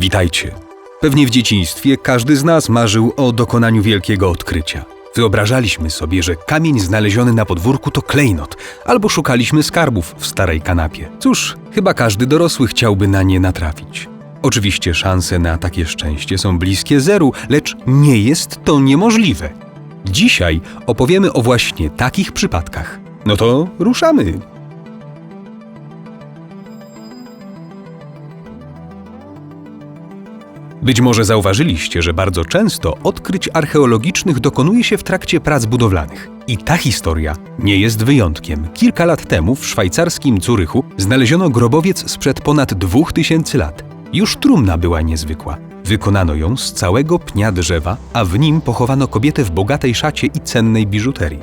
Witajcie. Pewnie w dzieciństwie każdy z nas marzył o dokonaniu wielkiego odkrycia. Wyobrażaliśmy sobie, że kamień znaleziony na podwórku to klejnot, albo szukaliśmy skarbów w starej kanapie. Cóż, chyba każdy dorosły chciałby na nie natrafić. Oczywiście szanse na takie szczęście są bliskie zeru, lecz nie jest to niemożliwe. Dzisiaj opowiemy o właśnie takich przypadkach. No to ruszamy. Być może zauważyliście, że bardzo często odkryć archeologicznych dokonuje się w trakcie prac budowlanych. I ta historia nie jest wyjątkiem. Kilka lat temu w szwajcarskim Zurychu znaleziono grobowiec sprzed ponad 2000 lat. Już trumna była niezwykła. Wykonano ją z całego pnia drzewa, a w nim pochowano kobietę w bogatej szacie i cennej biżuterii.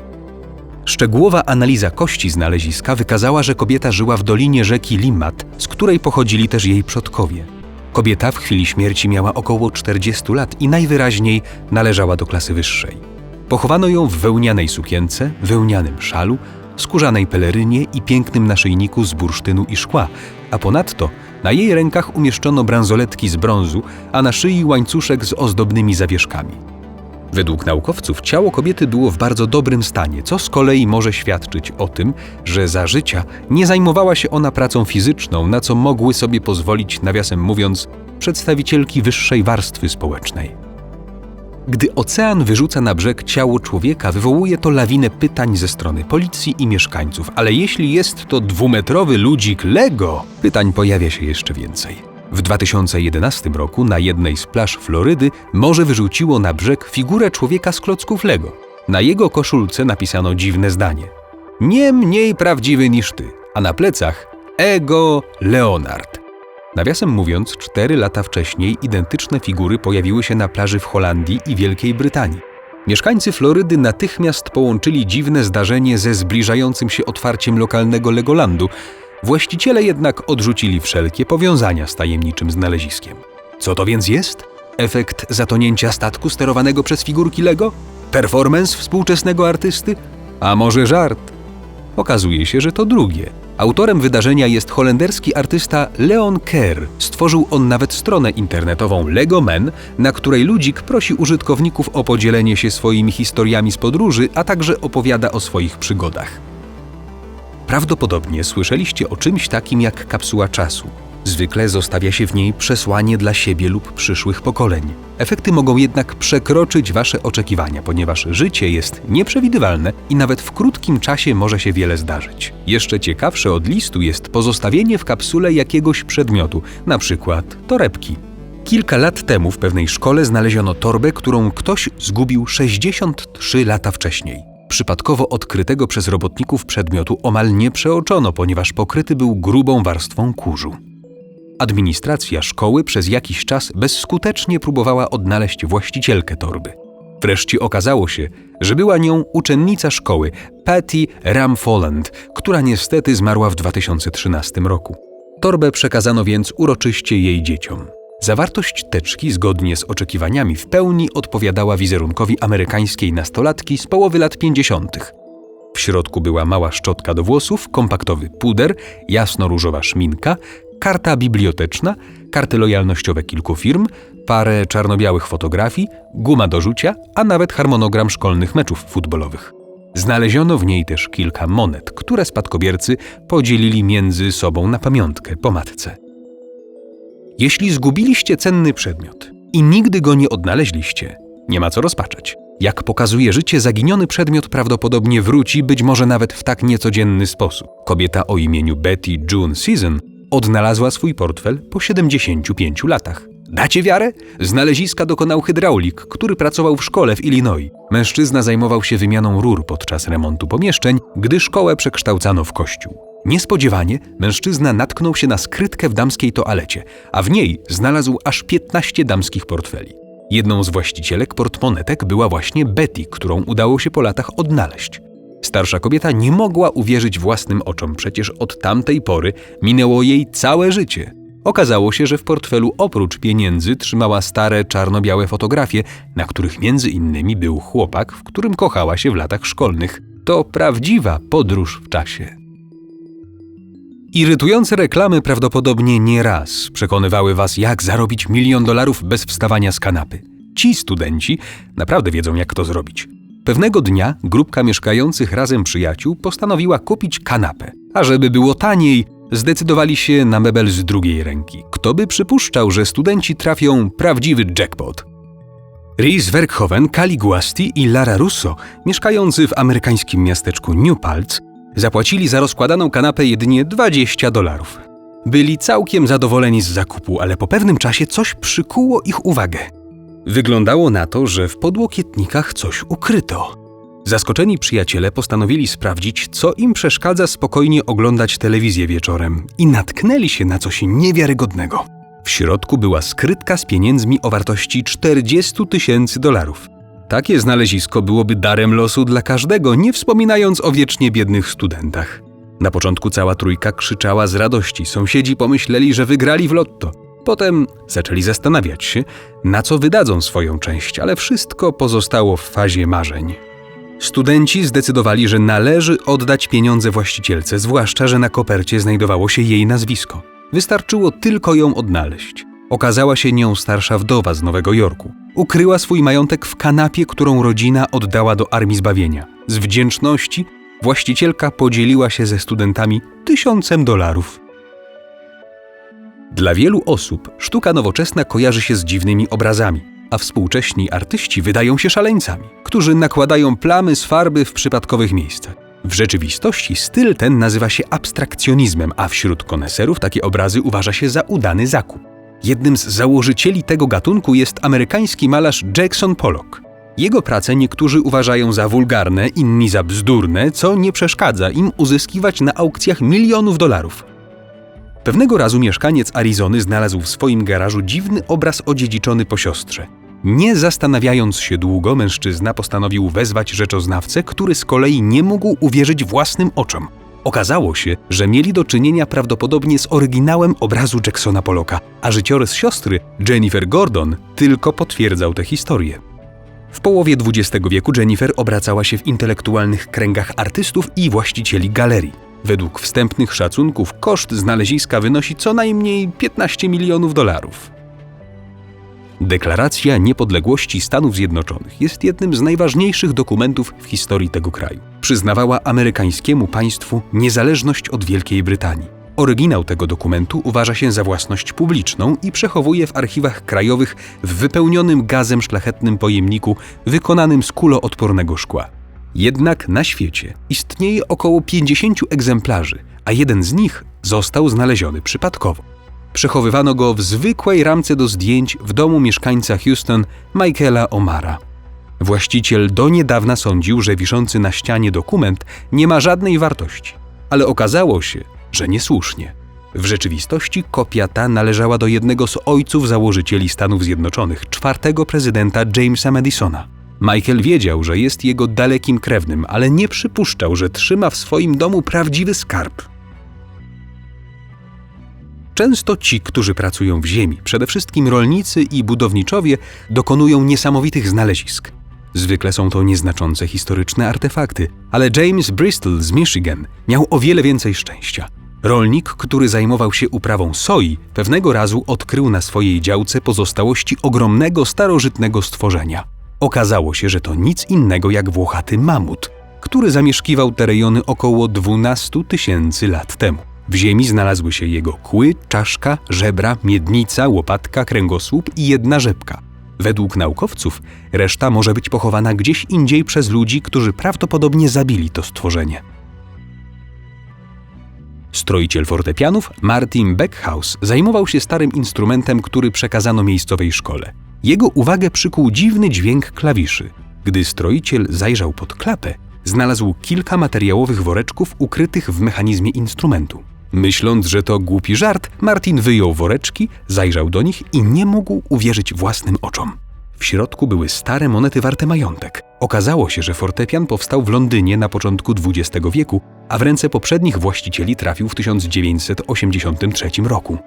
Szczegółowa analiza kości znaleziska wykazała, że kobieta żyła w dolinie rzeki Limmat, z której pochodzili też jej przodkowie. Kobieta w chwili śmierci miała około 40 lat i najwyraźniej należała do klasy wyższej. Pochowano ją w wełnianej sukience, wełnianym szalu, skórzanej pelerynie i pięknym naszyjniku z bursztynu i szkła, a ponadto na jej rękach umieszczono bransoletki z brązu, a na szyi łańcuszek z ozdobnymi zawieszkami. Według naukowców ciało kobiety było w bardzo dobrym stanie, co z kolei może świadczyć o tym, że za życia nie zajmowała się ona pracą fizyczną, na co mogły sobie pozwolić, nawiasem mówiąc, przedstawicielki wyższej warstwy społecznej. Gdy ocean wyrzuca na brzeg ciało człowieka, wywołuje to lawinę pytań ze strony policji i mieszkańców, ale jeśli jest to dwumetrowy ludzik Lego, pytań pojawia się jeszcze więcej. W 2011 roku na jednej z plaż Florydy morze wyrzuciło na brzeg figurę człowieka z klocków Lego. Na jego koszulce napisano dziwne zdanie: Nie mniej prawdziwy niż ty, a na plecach Ego Leonard. Nawiasem mówiąc, cztery lata wcześniej identyczne figury pojawiły się na plaży w Holandii i Wielkiej Brytanii. Mieszkańcy Florydy natychmiast połączyli dziwne zdarzenie ze zbliżającym się otwarciem lokalnego Legolandu, Właściciele jednak odrzucili wszelkie powiązania z tajemniczym znaleziskiem. Co to więc jest? Efekt zatonięcia statku sterowanego przez figurki Lego? Performance współczesnego artysty? A może żart? Okazuje się, że to drugie. Autorem wydarzenia jest holenderski artysta Leon Kerr. Stworzył on nawet stronę internetową Lego Men, na której ludzik prosi użytkowników o podzielenie się swoimi historiami z podróży, a także opowiada o swoich przygodach. Prawdopodobnie słyszeliście o czymś takim jak kapsuła czasu. Zwykle zostawia się w niej przesłanie dla siebie lub przyszłych pokoleń. Efekty mogą jednak przekroczyć Wasze oczekiwania, ponieważ życie jest nieprzewidywalne i nawet w krótkim czasie może się wiele zdarzyć. Jeszcze ciekawsze od listu jest pozostawienie w kapsule jakiegoś przedmiotu, na przykład torebki. Kilka lat temu w pewnej szkole znaleziono torbę, którą ktoś zgubił 63 lata wcześniej. Przypadkowo odkrytego przez robotników przedmiotu omal nie przeoczono, ponieważ pokryty był grubą warstwą kurzu. Administracja szkoły przez jakiś czas bezskutecznie próbowała odnaleźć właścicielkę torby. Wreszcie okazało się, że była nią uczennica szkoły, Patty Ramfolland, która niestety zmarła w 2013 roku. Torbę przekazano więc uroczyście jej dzieciom. Zawartość teczki, zgodnie z oczekiwaniami, w pełni odpowiadała wizerunkowi amerykańskiej nastolatki z połowy lat 50. W środku była mała szczotka do włosów, kompaktowy puder, jasno-różowa szminka, karta biblioteczna, karty lojalnościowe kilku firm, parę czarno-białych fotografii, guma do rzucia, a nawet harmonogram szkolnych meczów futbolowych. Znaleziono w niej też kilka monet, które spadkobiercy podzielili między sobą na pamiątkę po matce. Jeśli zgubiliście cenny przedmiot i nigdy go nie odnaleźliście, nie ma co rozpaczać. Jak pokazuje życie, zaginiony przedmiot prawdopodobnie wróci, być może nawet w tak niecodzienny sposób. Kobieta o imieniu Betty June Season odnalazła swój portfel po 75 latach. Dacie wiarę? Znaleziska dokonał hydraulik, który pracował w szkole w Illinois. Mężczyzna zajmował się wymianą rur podczas remontu pomieszczeń, gdy szkołę przekształcano w kościół. Niespodziewanie mężczyzna natknął się na skrytkę w damskiej toalecie, a w niej znalazł aż 15 damskich portfeli. Jedną z właścicielek portmonetek była właśnie Betty, którą udało się po latach odnaleźć. Starsza kobieta nie mogła uwierzyć własnym oczom, przecież od tamtej pory minęło jej całe życie. Okazało się, że w portfelu oprócz pieniędzy trzymała stare czarno-białe fotografie, na których między innymi był chłopak, w którym kochała się w latach szkolnych. To prawdziwa podróż w czasie. Irytujące reklamy prawdopodobnie nie raz przekonywały was, jak zarobić milion dolarów bez wstawania z kanapy. Ci studenci naprawdę wiedzą, jak to zrobić. Pewnego dnia grupka mieszkających razem przyjaciół postanowiła kupić kanapę. A żeby było taniej, zdecydowali się na mebel z drugiej ręki. Kto by przypuszczał, że studenci trafią prawdziwy jackpot? Rhys Verkhoven, Kali Guasti i Lara Russo, mieszkający w amerykańskim miasteczku New Paltz, zapłacili za rozkładaną kanapę jedynie 20 dolarów. Byli całkiem zadowoleni z zakupu, ale po pewnym czasie coś przykuło ich uwagę. Wyglądało na to, że w podłokietnikach coś ukryto. Zaskoczeni przyjaciele postanowili sprawdzić, co im przeszkadza spokojnie oglądać telewizję wieczorem i natknęli się na coś niewiarygodnego. W środku była skrytka z pieniędzmi o wartości 40 tysięcy dolarów. Takie znalezisko byłoby darem losu dla każdego, nie wspominając o wiecznie biednych studentach. Na początku cała trójka krzyczała z radości. Sąsiedzi pomyśleli, że wygrali w lotto. Potem zaczęli zastanawiać się, na co wydadzą swoją część, ale wszystko pozostało w fazie marzeń. Studenci zdecydowali, że należy oddać pieniądze właścicielce, zwłaszcza, że na kopercie znajdowało się jej nazwisko. Wystarczyło tylko ją odnaleźć. Okazała się nią starsza wdowa z Nowego Jorku. Ukryła swój majątek w kanapie, którą rodzina oddała do Armii Zbawienia. Z wdzięczności właścicielka podzieliła się ze studentami tysiącem dolarów. Dla wielu osób sztuka nowoczesna kojarzy się z dziwnymi obrazami, a współcześni artyści wydają się szaleńcami, którzy nakładają plamy z farby w przypadkowych miejscach. W rzeczywistości styl ten nazywa się abstrakcjonizmem, a wśród koneserów takie obrazy uważa się za udany zakup. Jednym z założycieli tego gatunku jest amerykański malarz Jackson Pollock. Jego prace niektórzy uważają za wulgarne, inni za bzdurne, co nie przeszkadza im uzyskiwać na aukcjach milionów dolarów. Pewnego razu mieszkaniec Arizony znalazł w swoim garażu dziwny obraz odziedziczony po siostrze. Nie zastanawiając się długo, mężczyzna postanowił wezwać rzeczoznawcę, który z kolei nie mógł uwierzyć własnym oczom. Okazało się, że mieli do czynienia prawdopodobnie z oryginałem obrazu Jacksona Pollocka, a życiorys siostry, Jennifer Gordon, tylko potwierdzał tę historię. W połowie XX wieku Jennifer obracała się w intelektualnych kręgach artystów i właścicieli galerii. Według wstępnych szacunków koszt znaleziska wynosi co najmniej 15 milionów dolarów. Deklaracja Niepodległości Stanów Zjednoczonych jest jednym z najważniejszych dokumentów w historii tego kraju. Przyznawała amerykańskiemu państwu niezależność od Wielkiej Brytanii. Oryginał tego dokumentu uważa się za własność publiczną i przechowuje w archiwach krajowych w wypełnionym gazem szlachetnym pojemniku wykonanym z kuloodpornego szkła. Jednak na świecie istnieje około 50 egzemplarzy, a jeden z nich został znaleziony przypadkowo. Przechowywano go w zwykłej ramce do zdjęć w domu mieszkańca Houston Michaela Omara. Właściciel do niedawna sądził, że wiszący na ścianie dokument nie ma żadnej wartości, ale okazało się, że niesłusznie. W rzeczywistości kopia ta należała do jednego z ojców założycieli Stanów Zjednoczonych, czwartego prezydenta Jamesa Madisona. Michael wiedział, że jest jego dalekim krewnym, ale nie przypuszczał, że trzyma w swoim domu prawdziwy skarb. Często ci, którzy pracują w ziemi, przede wszystkim rolnicy i budowniczowie, dokonują niesamowitych znalezisk. Zwykle są to nieznaczące historyczne artefakty, ale James Bristol z Michigan miał o wiele więcej szczęścia. Rolnik, który zajmował się uprawą soi, pewnego razu odkrył na swojej działce pozostałości ogromnego starożytnego stworzenia. Okazało się, że to nic innego jak włochaty mamut, który zamieszkiwał te rejony około 12 tysięcy lat temu. W ziemi znalazły się jego kły, czaszka, żebra, miednica, łopatka, kręgosłup i jedna rzepka. Według naukowców reszta może być pochowana gdzieś indziej przez ludzi, którzy prawdopodobnie zabili to stworzenie. Stroiciel fortepianów Martin Beckhaus zajmował się starym instrumentem, który przekazano miejscowej szkole. Jego uwagę przykuł dziwny dźwięk klawiszy. Gdy stroiciel zajrzał pod klapę, znalazł kilka materiałowych woreczków ukrytych w mechanizmie instrumentu. Myśląc, że to głupi żart, Martin wyjął woreczki, zajrzał do nich i nie mógł uwierzyć własnym oczom. W środku były stare monety warte majątek. Okazało się, że fortepian powstał w Londynie na początku XX wieku, a w ręce poprzednich właścicieli trafił w 1983 roku.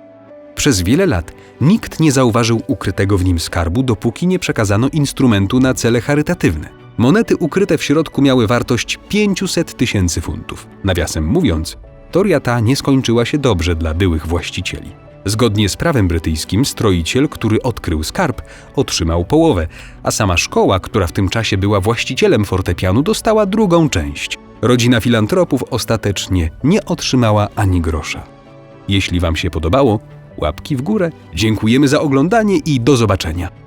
Przez wiele lat nikt nie zauważył ukrytego w nim skarbu, dopóki nie przekazano instrumentu na cele charytatywne. Monety ukryte w środku miały wartość 500 tysięcy funtów. Nawiasem mówiąc, Historia ta nie skończyła się dobrze dla byłych właścicieli. Zgodnie z prawem brytyjskim, stroiciel, który odkrył skarb, otrzymał połowę, a sama szkoła, która w tym czasie była właścicielem fortepianu, dostała drugą część. Rodzina filantropów ostatecznie nie otrzymała ani grosza. Jeśli Wam się podobało, łapki w górę. Dziękujemy za oglądanie i do zobaczenia.